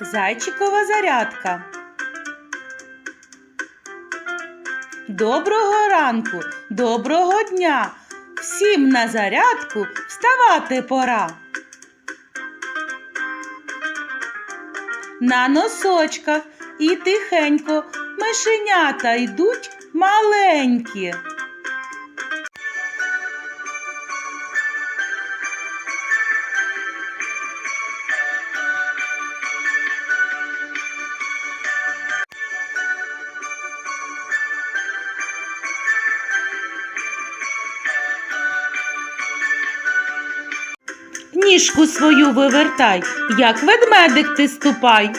Зайчикова зарядка. Доброго ранку, доброго дня. Всім на зарядку вставати пора. На носочках і тихенько мишенята йдуть маленькі. Ніжку свою вивертай, як ведмедик ти ступай.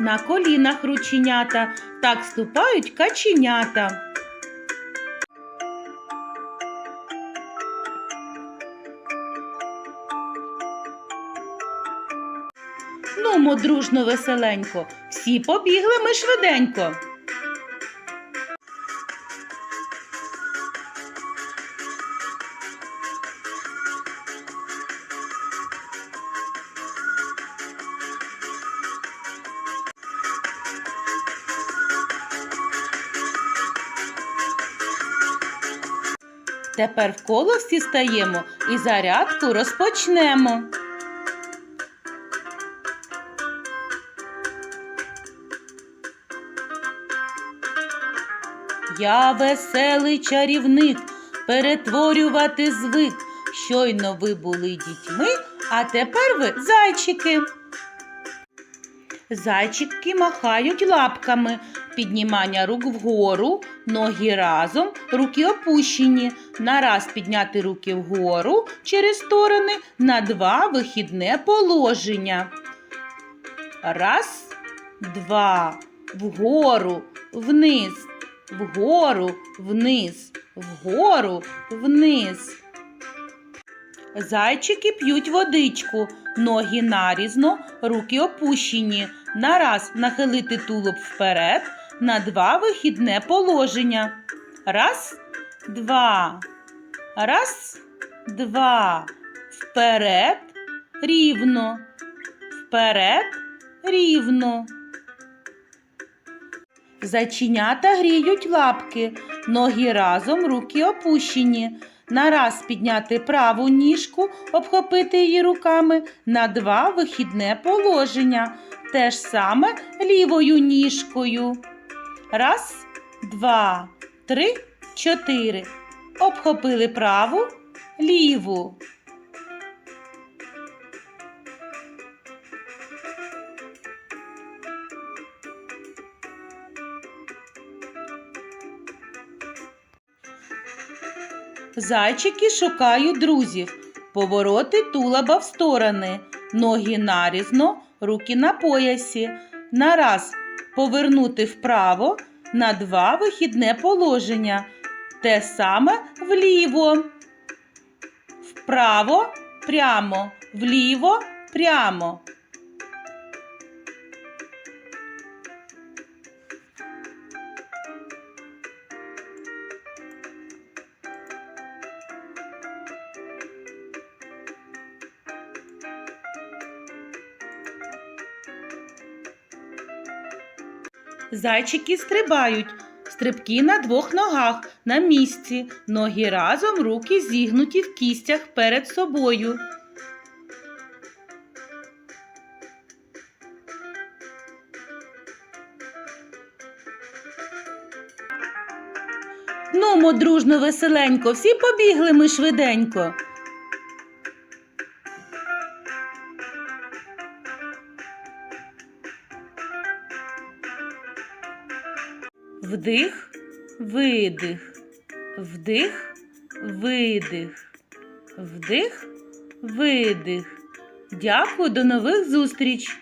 На колінах рученята, так ступають каченята. Нумо дружно веселенько, всі побігли ми швиденько. Тепер в коло всі стаємо і зарядку розпочнемо. Я веселий чарівник, перетворювати звик. Щойно ви були дітьми, а тепер ви зайчики. Зайчики махають лапками, піднімання рук вгору, ноги разом, руки опущені. На раз підняти руки вгору через сторони, на два вихідне положення. Раз, два, вгору, вниз, вгору, вниз, вгору, вниз. Зайчики п'ють водичку, ноги нарізно, руки опущені. На раз нахилити тулуб вперед, на два вихідне положення. Раз, два. Раз, два. Вперед, рівно. Вперед, рівно. Зайченята гріють лапки, ноги разом, руки опущені. На раз підняти праву ніжку, обхопити її руками, на два вихідне положення. Те ж саме лівою ніжкою. Раз, два, три, чотири. Обхопили праву, ліву. Зайчики шукають друзів. Повороти тулаба в сторони, ноги нарізно, руки на поясі. На раз повернути вправо, на два вихідне положення. Те саме вліво. Вправо прямо, вліво прямо. Зайчики стрибають. Стрибки на двох ногах на місці. Ноги разом, руки зігнуті в кістях перед собою. Нумо дружно веселенько, всі побігли ми швиденько. Вдих, видих, вдих, видих, вдих, видих. Дякую, до нових зустріч!